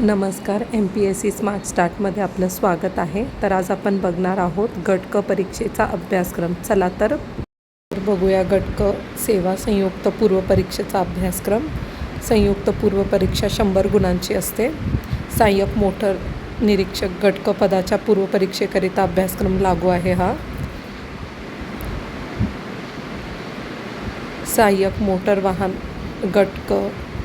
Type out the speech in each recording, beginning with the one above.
नमस्कार M P S C smart स्टार्टमध्ये आपलं स्वागत आहे. तर आज आपण बघणार आहोत गटक परीक्षेचा अभ्यासक्रम. चला तर बघूया गटक सेवा संयुक्त पूर्व परीक्षेचा अभ्यासक्रम. संयुक्त पूर्व परीक्षा शंभर गुणांची असते. सहाय्यक मोटर निरीक्षक गटक पदाच्या पूर्व परीक्षेकरिता अभ्यासक्रम लागू आहे हा. सहाय्यक मोटर वाहन गटक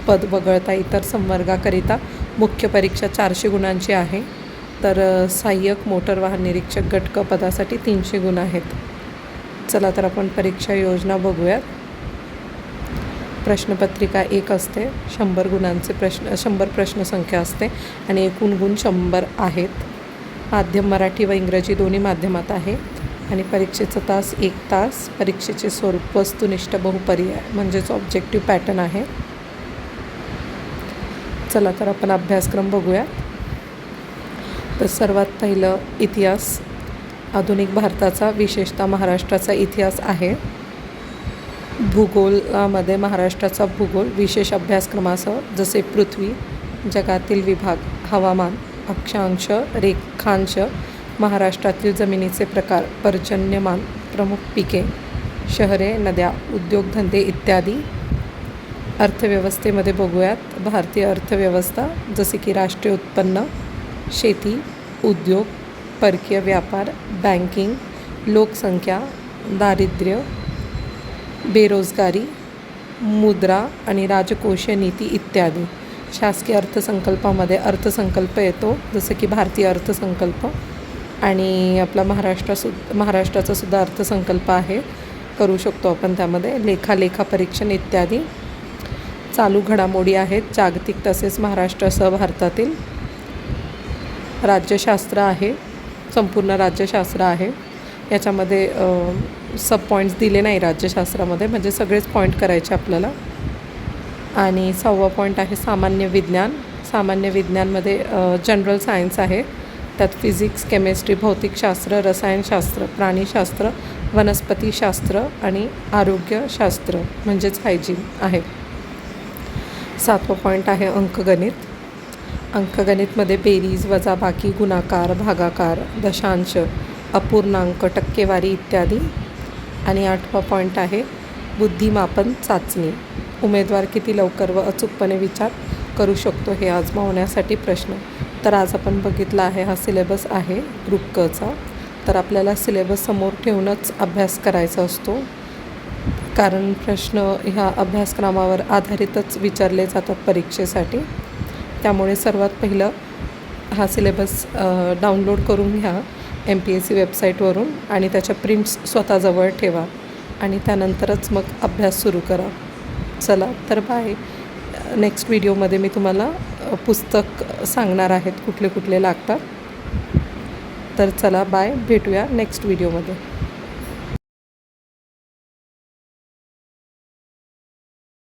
पद वगळता इतर संवर्गाकरिता मुख्य परीक्षा चारशे गुणांची आहे. तर सहाय्यक मोटर वाहन निरीक्षक गटक पदासाठी तीनशे गुण आहेत. चला तर आपण परीक्षा योजना बघूयात. प्रश्नपत्रिका एक असते. शंभर गुणांचे प्रश्न शंभर प्रश्नसंख्या असते आणि एकूण गुण शंभर आहेत. माध्यम मराठी व इंग्रजी दोन्ही माध्यमात आहे. आणि परीक्षेचा तास एक तास परीक्षेचे स्वरूप वस्तुनिष्ठ बहुपर्याय म्हणजेच ऑब्जेक्टिव्ह पॅटर्न आहे. चला तर आपण अभ्यासक्रम बघूया. तर सर्वात पहिलं इतिहास आधुनिक भारताचा विशेषतः महाराष्ट्राचा इतिहास आहे. भूगोलामध्ये महाराष्ट्राचा भूगोल विशेष अभ्यासक्रमासह जसे पृथ्वी जगातील विभाग हवामान अक्षांश रेखांश महाराष्ट्रातील जमिनीचे प्रकार पर्जन्यमान प्रमुख पिके शहरे नद्या उद्योगधंदे इत्यादी. अर्थव्यवस्थेमध्ये बघूयात. भारतीय अर्थव्यवस्था जसे की राष्ट्रीय उत्पन्न शेती उद्योग परकीय व्यापार बँकिंग लोकसंख्या दारिद्र्य बेरोजगारी मुद्रा आणि राजकोषीय नीती इत्यादी. शासकीय अर्थसंकल्पामध्ये अर्थसंकल्प येतो जसं की भारतीय अर्थसंकल्प आणि आपला महाराष्ट्रासु महाराष्ट्राचासुद्धा महाराष्ट्राचा सुद्धा अर्थसंकल्प आहे. करू शकतो आपण त्यामध्ये लेखा लेखा परीक्षण इत्यादी. चालू घडामोडी आहेत. जागतिक तसेच महाराष्ट्रासह भारतातील राज्यशास्त्र आहे. संपूर्ण राज्यशास्त्र आहे. याच्यामध्ये सब पॉईंट्स दिले नाही राज्यशास्त्रामध्ये. म्हणजे सगळेच पॉईंट करायचे आपल्याला. आणि सहावा पॉईंट आहे सामान्य विज्ञान. सामान्य विज्ञानमध्ये जनरल सायन्स आहे. त्यात फिजिक्स केमिस्ट्री भौतिकशास्त्र रसायनशास्त्र प्राणीशास्त्र वनस्पतीशास्त्र आणि आरोग्यशास्त्र म्हणजेच हायजीन आहे. सातवा पॉईंट आहे अंकगणित. अंकगणितमध्ये बेरीज वजाबाकी गुणाकार भागाकार दशांश अपूर्णांक टक्केवारी इत्यादी. आणि आठवा पॉईंट आहे बुद्धिमापन चाचणी. उमेदवार किती लवकर व अचूकपणे विचार करू शकतो हे आजमावण्यासाठी प्रश्न. तर आज आपण बघितला आहे हा सिलेबस आहे ग्रुप कचा तर आपल्याला सिलेबस समोर ठेवूनच अभ्यास करायचा असतो. कारण प्रश्न ह्या अभ्यासक्रमावर आधारितच विचारले जातात परीक्षेसाठी. त्यामुळे सर्वात पहिलं हा सिलेबस डाउनलोड करून घ्या एम पी एस सी वेबसाईटवरून आणि त्याच्या प्रिंट्स स्वतःजवळ ठेवा आणि त्यानंतरच मग अभ्यास सुरू करा. चला तर बाय. नेक्स्ट व्हिडिओमध्ये मी तुम्हाला पुस्तक सांगणार आहेत कुठले कुठले लागतात. तर चला बाय. भेटूया नेक्स्ट व्हिडिओमध्ये.